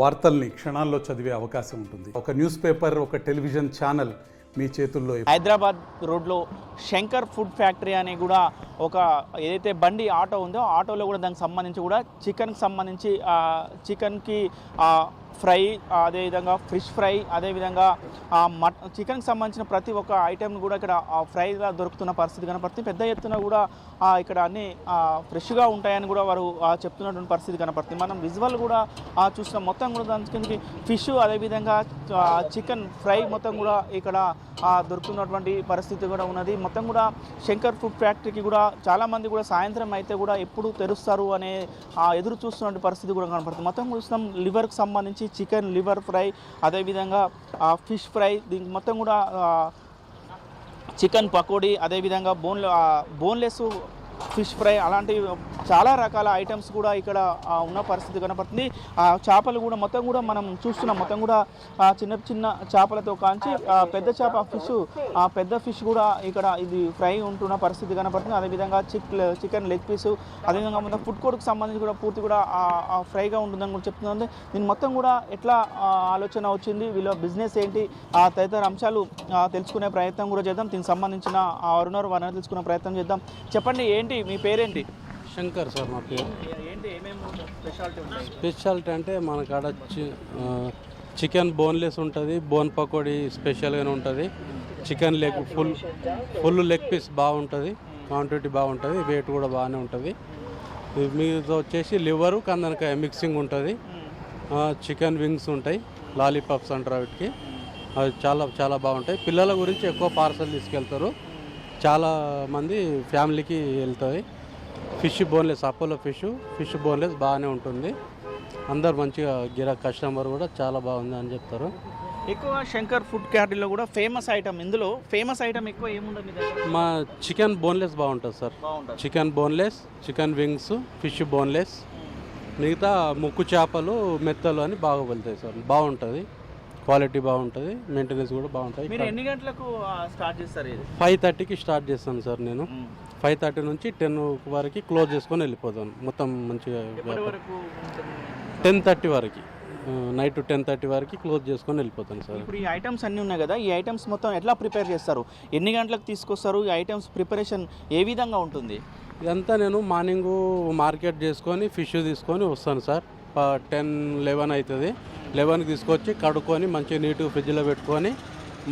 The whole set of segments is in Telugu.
వార్తల్ని క్షణాల్లో చదివే అవకాశం ఉంటుంది. ఒక న్యూస్ పేపర్ ఒక టెలివిజన్ ఛానల్ మీ చేతుల్లో హైదరాబాద్ రోడ్లో శంకర్ ఫుడ్ ఫ్యాక్టరీ అని కూడా ఒక ఏదైతే బండి ఆటో ఉందో ఆటోలో కూడా దానికి సంబంధించి కూడా చికెన్కి సంబంధించి చికెన్కి ఫ్రై అదేవిధంగా ఫిష్ ఫ్రై అదేవిధంగా ఆ, మట్ చికెన్కి సంబంధించిన ప్రతి ఒక్క ఐటెం కూడా ఇక్కడ ఆ, ఫ్రైగా దొరుకుతున్న పరిస్థితి కనపడుతుంది. పెద్ద ఎత్తున కూడా ఇక్కడ అన్ని ఫ్రెష్గా ఉంటాయని కూడా వారు ఆ, చెప్తున్నటువంటి పరిస్థితి కనపడుతుంది. మనం విజువల్ కూడా చూసిన మొత్తం కూడా దాని కిందకి ఫిష్ అదేవిధంగా చికెన్ ఫ్రై మొత్తం కూడా ఇక్కడ దొరుకుతున్నటువంటి పరిస్థితి కూడా ఉన్నది. మొత్తం కూడా శంకర్ ఫుడ్ ఫ్యాక్టరీకి కూడా చాలామంది కూడా సాయంత్రం అయితే కూడా ఎప్పుడు తెరుస్తారు అనే ఆ, ఎదురు చూస్తున్నటువంటి పరిస్థితి కూడా కనపడుతుంది. మొత్తం చూసినాం లివర్కి సంబంధించి చికెన్ లివర్ ఫ్రై అదేవిధంగా ఫిష్ ఫ్రై దీనికి మొత్తం కూడా చికెన్ పకోడీ అదేవిధంగా బోన్లో బోన్లెస్ ఫిష్ ఫ్రై అలాంటి చాలా రకాల ఐటమ్స్ కూడా ఇక్కడ ఉన్న పరిస్థితి కనపడుతుంది. ఆ చేపలు కూడా మొత్తం కూడా మనం చూస్తున్నాం. మొత్తం కూడా చిన్న చిన్న చేపలతో కాంచి పెద్ద చేప ఫిష్ ఆ పెద్ద ఫిష్ కూడా ఇక్కడ ఇది ఫ్రై ఉంటున్న పరిస్థితి కనపడుతుంది. అదేవిధంగా చిక్ చికెన్ లెగ్ పీసు అదేవిధంగా మొత్తం ఫుడ్ కోర్ట్కి సంబంధించి కూడా పూర్తి కూడా ఫ్రైగా ఉంటుందని కూడా చెప్తుంది దీని మొత్తం కూడా ఎట్లా ఆలోచన వచ్చింది వీళ్ళ బిజినెస్ ఏంటి ఆ తదితర అంశాలు తెలుసుకునే ప్రయత్నం కూడా చేద్దాం. దీనికి సంబంధించిన ఆ ఎవరున్నారో వారిని తెలుసుకునే ప్రయత్నం చేద్దాం. చెప్పండి ఏంటి మీ పేరేంటి? శంకర్ సార్ మా పేరు. ఏంటి ఏమేమి స్పెషాలిటీ ఉంటాయి స్పెషాలిటీ అంటే మన కాడ చికెన్ బోన్లెస్ ఉంటుంది బోన్ పకోడీ స్పెషల్గానే ఉంటుంది. Chicken leg full full leg piece బాగుంటుంది క్వాంటిటీ బాగుంటుంది వెయిట్ కూడా బాగానే ఉంటుంది. మీద వచ్చేసి లివరు కందనకాయ మిక్సింగ్ ఉంటుంది. చికెన్ వింగ్స్ ఉంటాయి లాలీపాప్స్ అంటారు వీటికి. అవి చాలా చాలా బాగుంటాయి. పిల్లల గురించి ఎక్కువ పార్సల్ తీసుకెళ్తారు. చాలా మంది ఫ్యామిలీకి వెళ్తాయి. Fish boneless Apollo fish fish boneless బాగానే ఉంటుంది. అందరు మంచిగా గిరా కస్టమర్ కూడా చాలా బాగుంది అని చెప్తారు. ఎక్కువ శంకర్ ఫుడ్ క్యాటరీలో కూడా ఫేమస్ ఐటమ్ ఇందులో ఫేమస్ ఐటమ్ ఎక్కువ ఏముండదు మీ చికెన్ బోన్లెస్ బాగుంటుంది sir. Chicken boneless chicken wings fish boneless మిగతా ముక్కు చేపలు మెత్తలు అని బాగా వెళ్తాయి సార్. బాగుంటుంది. క్వాలిటీ బాగుంటుంది మెయింటెనెన్స్ కూడా మీరు బాగుంటుంది ఎన్ని గంటలకు స్టార్ట్ చేస్తారు ఇది? ఫైవ్ థర్టీకి స్టార్ట్ చేస్తాను సార్ నేను. ఫైవ్ థర్టీ నుంచి టెన్ వరకు క్లోజ్ చేసుకొని వెళ్ళిపోతాను. మొత్తం మంచిగా? టెన్ థర్టీ వరకు. నైట్ టెన్ థర్టీ వరకు క్లోజ్ చేసుకొని వెళ్ళిపోతాను సార్. ఇప్పుడు ఈ ఐటమ్స్ అన్నీ ఉన్నాయి కదా ఈ ఐటమ్స్ మొత్తం ఎట్లా ప్రిపేర్ చేస్తారు? ఎన్ని గంటలకు తీసుకొస్తారు? ఈ ఐటమ్స్ ప్రిపరేషన్ ఏ విధంగా ఉంటుంది? ఇదంతా నేను మార్నింగ్ మార్కెట్ చేసుకొని ఫిష్ తీసుకొని వస్తాను సార్. టెన్ లెవెన్ అవుతుంది. లెవెన్కి తీసుకొచ్చి కడుక్కొని మంచిగా నీట్గా ఫ్రిడ్జ్లో పెట్టుకొని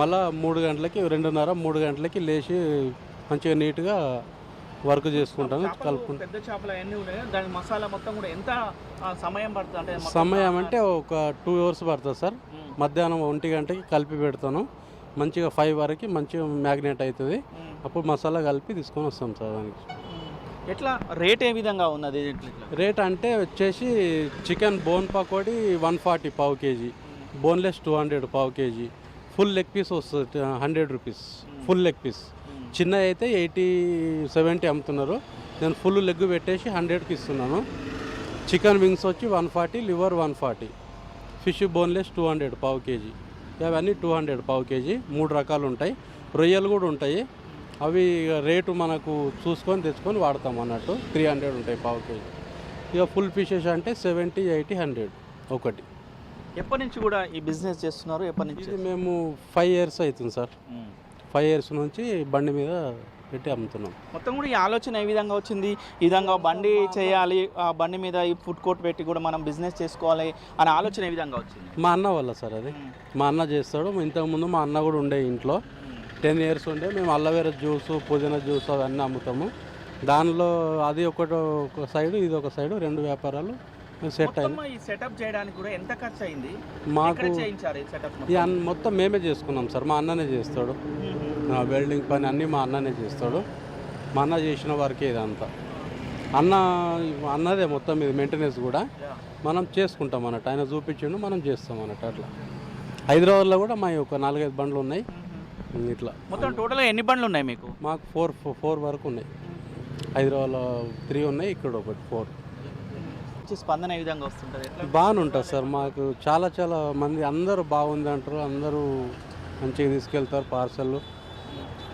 మళ్ళీ మూడు గంటలకి రెండున్నర మూడు గంటలకి లేచి మంచిగా నీట్గా వర్క్ చేసుకుంటాను కలుపుకుంటాను. పెద్ద చేపలు అవన్నీ ఉన్నాయి. కదా, దాని మసాలా మొత్తం కూడా ఎంత సమయం పడుతుంది? అంటే సమయం అంటే ఒక టూ అవర్స్ పడుతుంది సార్. మధ్యాహ్నం ఒంటి గంటకి కలిపి పెడతాను. మంచిగా ఫైవ్ వరకు మంచిగా మ్యాగ్నేట్ అవుతుంది. అప్పుడు మసాలా కలిపి తీసుకొని వస్తాం సార్ దానికి. ఎట్లా? రేట్ ఏ విధంగా ఉన్నది? రేట్ అంటే వచ్చేసి chicken bone pakodi one forty పావు కేజీ బోన్లెస్ టూ హండ్రెడ్ పావు కేజీ ఫుల్ లెగ్ పీస్ వస్తుంది hundred rupees full leg piece. చిన్న అయితే ఎయిటీ సెవెంటీ అమ్ముతున్నారు. నేను ఫుల్ లెగ్ పెట్టేసి హండ్రెడ్కి ఇస్తున్నాను. చికెన్ వింగ్స్ వచ్చి one forty liver one forty. Fish boneless two hundred పావు కేజీ. అవన్నీ టూ హండ్రెడ్ పావు కేజీ మూడు రకాలు ఉంటాయి. రొయ్యలు కూడా ఉంటాయి. అవి రేటు మనకు చూసుకొని తెచ్చుకొని వాడతాం అన్నట్టు త్రీ హండ్రెడ్ ఉంటాయి పావు కేజీ. ఇక ఫుల్ ఫిషెస్ అంటే సెవెంటీ ఎయిటీ హండ్రెడ్ ఒకటి. ఎప్పటి నుంచి కూడా ఈ బిజినెస్ చేస్తున్నారు? ఎప్పటి నుంచి? ఇది మేము ఫైవ్ ఇయర్స్ అవుతుంది సార్. ఫైవ్ ఇయర్స్ నుంచి బండి మీద పెట్టి అమ్ముతున్నాం. మొత్తం కూడా ఈ ఆలోచన ఏ విధంగా వచ్చింది? ఈ విధంగా బండి చేయాలి ఆ బండి మీద ఈ ఫుడ్ కోర్ట్ పెట్టి కూడా మనం బిజినెస్ చేసుకోవాలి అనే ఆలోచన ఏ విధంగా వచ్చింది? మా అన్న వల్ల సార్ అది. మా అన్న చేస్తాడు. ఇంతకుముందు మా అన్న కూడా ఉండే ఇంట్లో. టెన్ ఇయర్స్ ఉండే మేము అల్లవేర జ్యూస్ పుదీనా జ్యూస్ అవన్నీ అమ్ముతాము. దానిలో అది ఒకటి ఒక సైడు ఇది ఒక సైడు రెండు వ్యాపారాలు సెట్ అయింది మొత్తం ఈ సెటప్ చేయడానికి కూడా ఎంత ఖర్చు అయింది? మాకు ఈ మొత్తం? మేమే చేసుకున్నాం సార్. మా అన్ననే చేస్తాడు. వెల్డింగ్ పని అన్నీ మా అన్ననే చేస్తాడు. మా అన్న చేసిన వర్కే ఇదంతా. అన్న అన్నదే మొత్తం ఇది మెయింటెనెన్స్ కూడా. మనం చేసుకుంటాం అన్నట్టు. ఆయన చూపించిండు మనం చేస్తాం అన్నట్టు అట్లా. హైదరాబాద్లో కూడా మా ఒక నాలుగైదు బండ్లు ఉన్నాయి. ఇట్లా. మొత్తం టోటల్గా ఎన్ని బండ్లు ఉన్నాయి మీకు? మాకు ఫోర్ ఫోర్ వరకు ఉన్నాయి. హైదరాబాద్లో త్రీ ఉన్నాయి ఇక్కడ ఒకటి ఫోర్. వచ్చి స్పందన ఏ విధంగా వస్తుంటుంది? బాగానే ఉంటుంది సార్. మాకు చాలా చాలా మంది అందరూ బాగుంది అంటారు. అందరూ మంచిగా తీసుకెళ్తారు పార్సల్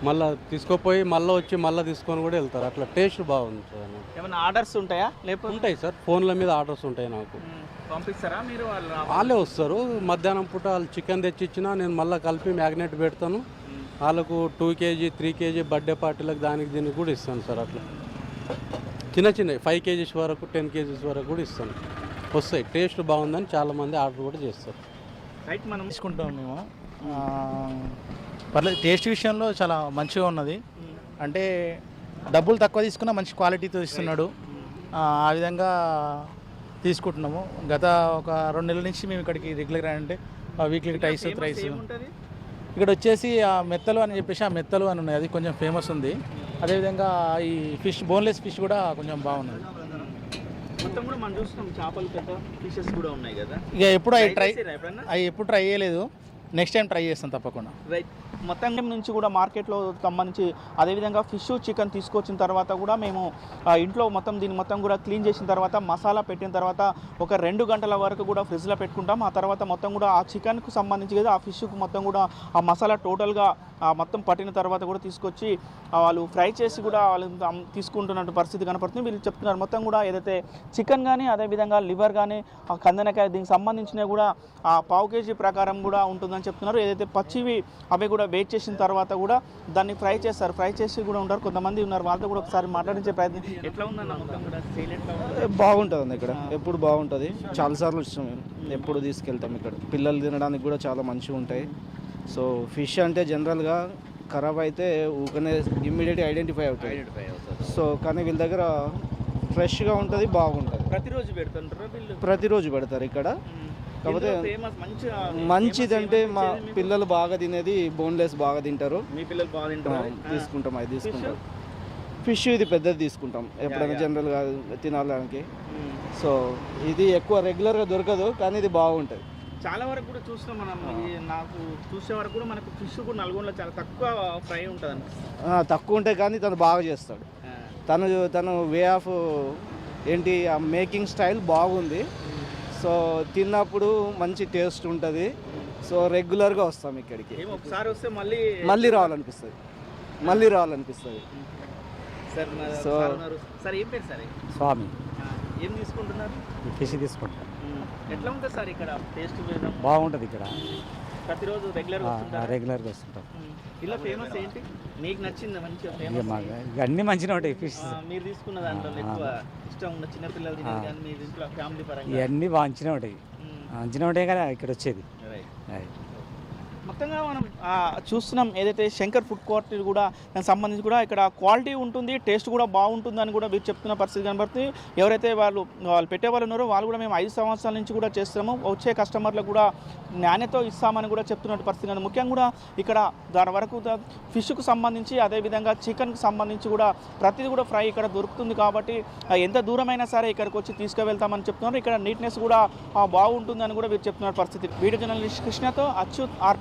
మళ్ళీ తీసుకుపోయి మళ్ళీ వచ్చి మళ్ళీ తీసుకొని కూడా వెళ్తారు. అట్లా టేస్ట్ బాగుంది సార్. ఏమైనా ఆర్డర్స్ ఉంటాయా? లేకపోతే ఉంటాయి సార్. ఫోన్ల మీద ఆర్డర్స్ ఉంటాయి నాకు. పంపిస్తారా మీరు? వాళ్ళు వాళ్ళే వస్తారు. మధ్యాహ్నం పూట వాళ్ళు చికెన్ తెచ్చి ఇచ్చినా నేను మళ్ళీ కలిపి మ్యాగ్నెట్ పెడతాను. వాళ్ళకు two KG three KG birthday పార్టీలకు దానికి దీనికి కూడా ఇస్తాను సార్ అట్లా. చిన్న చిన్న ఫైవ్ కేజీస్ వరకు టెన్ కేజీస్ వరకు కూడా ఇస్తాను. వస్తాయి. టేస్ట్ బాగుందని చాలామంది ఆర్డర్ కూడా చేస్తారు. రైట్ మనం తీసుకుంటాం మేము. ఆ, పర్లేదు టేస్ట్ విషయంలో చాలా మంచిగా ఉన్నది. అంటే డబ్బులు తక్కువ తీసుకున్నా మంచి క్వాలిటీతో ఇస్తున్నాడు. ఆ ఆ విధంగా తీసుకుంటున్నాము. గత ఒక రెండు నెలల నుంచి మేము ఇక్కడికి రెగ్యులర్ అంటే వీక్లీ టైస్ రైస్ ఇక్కడ వచ్చేసి ఆ మెత్తలు అని చెప్పేసి ఆ మెత్తలు అని ఉన్నాయి. అది కొంచెం ఫేమస్ ఉంది. అదేవిధంగా ఈ ఫిష్ బోన్లెస్ ఫిష్ కూడా కొంచెం బాగున్నది. మొత్తం కూడా మనం చూస్తున్నాం చేపలు పెద్ద ఫిషెస్ కూడా ఉన్నాయి కదా. ఇక ఎప్పుడు అవి ట్రై అవి ఎప్పుడు ట్రై చేయలేదు. నెక్స్ట్ టైం ట్రై చేస్తాం తప్పకుండా. రైట్ మొత్తం నుంచి కూడా మార్కెట్లో సంబంధించి అదేవిధంగా ఫిష్ చికెన్ తీసుకొచ్చిన తర్వాత కూడా మేము ఇంట్లో మొత్తం దీన్ని మొత్తం కూడా క్లీన్ చేసిన తర్వాత మసాలా పెట్టిన తర్వాత ఒక రెండు గంటల వరకు కూడా ఫ్రిడ్జ్లో పెట్టుకుంటాం. ఆ తర్వాత మొత్తం కూడా ఆ చికెన్కు సంబంధించి కదా ఆ ఫిష్కు మొత్తం కూడా ఆ మసాలా టోటల్గా మొత్తం పట్టిన తర్వాత కూడా తీసుకొచ్చి వాళ్ళు ఫ్రై చేసి కూడా వాళ్ళు తీసుకుంటున్నట్టు పరిస్థితి కనపడుతుంది. వీళ్ళు చెప్తున్నారు మొత్తం కూడా ఏదైతే చికెన్ కానీ అదేవిధంగా లివర్ కానీ ఆ కందనకాయ దీనికి సంబంధించినవి కూడా ఆ పావు కేజీ ప్రకారం కూడా ఉంటుందని చెప్తున్నారు. ఏదైతే పచ్చివి అవి కూడా వెయిట్ చేసిన తర్వాత కూడా దాన్ని ఫ్రై చేస్తారు. ఫ్రై చేసి కూడా ఉంటారు. కొంతమంది ఉన్నారు. వాళ్ళతో కూడా ఒకసారి మాట్లాడించే ప్రయత్నం ఎట్లా ఉందన్న మొత్తం కూడా? సేల్ ఎట్లా ఉంది? బాగుంటుంది ఇక్కడ. ఎప్పుడు బాగుంటుంది. చాలాసార్లు వచ్చాం మేము. ఎప్పుడు తీసుకెళ్తాం ఇక్కడ. పిల్లలు తినడానికి కూడా చాలా మంచిగా ఉంటాయి. సో ఫిష్ అంటే జనరల్గా ఖరాబ్ అయితే ఊకనే ఇమ్మీడియట్ ఐడెంటిఫై అవుతాయి సో కానీ వీళ్ళ దగ్గర ఫ్రెష్గా ఉంటుంది బాగుంటుంది. ప్రతిరోజు పెడుతుంటారు వీళ్ళు? ప్రతిరోజు పెడతారు ఇక్కడ. కాకపోతే మంచిదంటే మా పిల్లలు బాగా తినేది బోన్లెస్ బాగా తింటారు. మీ పిల్లలు బాగా తింటారు? తీసుకుంటాం అది తీసుకుంటాం. ఫిష్ ఇది పెద్దది తీసుకుంటాం. ఎప్పుడైనా జనరల్గా తినడానికి సో ఇది ఎక్కువ రెగ్యులర్గా దొరకదు కానీ ఇది బాగుంటుంది. చాలా వరకు కూడా చూస్తాం మనం. నాకు చూసే వరకు కూడా మనకు ఫిష్ కూడా నల్గొండలో చాలా తక్కువ ఫ్రై ఉంటుంది అనిపిస్తుంది తక్కువ ఉంటాయి కానీ తను బాగా చేస్తాడు. తను తను వే ఆఫ్ ఏంటి ఆ మేకింగ్ స్టైల్ బాగుంది. సో తిన్నప్పుడు మంచి టేస్ట్ ఉంటుంది. సో రెగ్యులర్గా వస్తాం ఇక్కడికి. ఒకసారి వస్తే మళ్ళీ మళ్ళీ రావాలనిపిస్తుంది. మళ్ళీ రావాలనిపిస్తుంది. సో- సార్ ఏం పేరు సార్? స్వామి. ఏం తీసుకుంటున్నారు? ఫిష్ తీసుకుంటాం. ఉమ్. ఎట్లా ఉంటుంది సార్ ఇక్కడ టేస్ట్ బాగుంటుంది ఇక్కడ. ప్రతిరోజు రెగ్యులర్ రెగ్యులర్గా వస్తుంటాం. ఇలా ఫేమస్ ఏంటి? మీకు నచ్చింది మంచిగా ఫేమస్? అన్నీ మంచిగా ఉంటాయి ఫిష్. మీరు తీసుకున్న దాంట్లో ఎక్కువ ఇష్టం ఉన్న చిన్నపిల్లలు తినేది కానీ మీ ఇంట్లో ఫ్యామిలీ పరంగా? ఇవన్నీ మంచిగా ఉంటాయి. మంచిగా ఉంటాయి కదా ఇక్కడ వచ్చేది. రైట్. మొత్తంగా మనం చూస్తున్నాం ఏదైతే శంకర్ ఫుడ్ కోర్ట్ కూడా దానికి సంబంధించి కూడా ఇక్కడ క్వాలిటీ ఉంటుంది టేస్ట్ కూడా బాగుంటుందని కూడా మీరు చెప్తున్న పరిస్థితి కనబడుతుంది. ఎవరైతే వాళ్ళు వాళ్ళు పెట్టే వాళ్ళు ఉన్నారో వాళ్ళు కూడా మేము ఐదు సంవత్సరాల నుంచి కూడా చేస్తున్నాము. వచ్చే కస్టమర్లకు కూడా నాణ్యత ఇస్తామని కూడా చెప్తున్నట్టు పరిస్థితి కానీ ముఖ్యంగా కూడా ఇక్కడ దాని వరకు ఫిష్కు సంబంధించి అదేవిధంగా చికెన్కి సంబంధించి కూడా ప్రతిదీ కూడా ఫ్రై ఇక్కడ దొరుకుతుంది కాబట్టి ఎంత దూరమైనా సరే ఇక్కడికి వచ్చి తీసుకువెళ్తామని చెప్తున్నారు. ఇక్కడ నీట్నెస్ కూడా బాగుంటుందని కూడా మీరు చెప్తున్న పరిస్థితి. వీడియో జర్నలిస్ట్ కృష్ణతో అచ్యుత్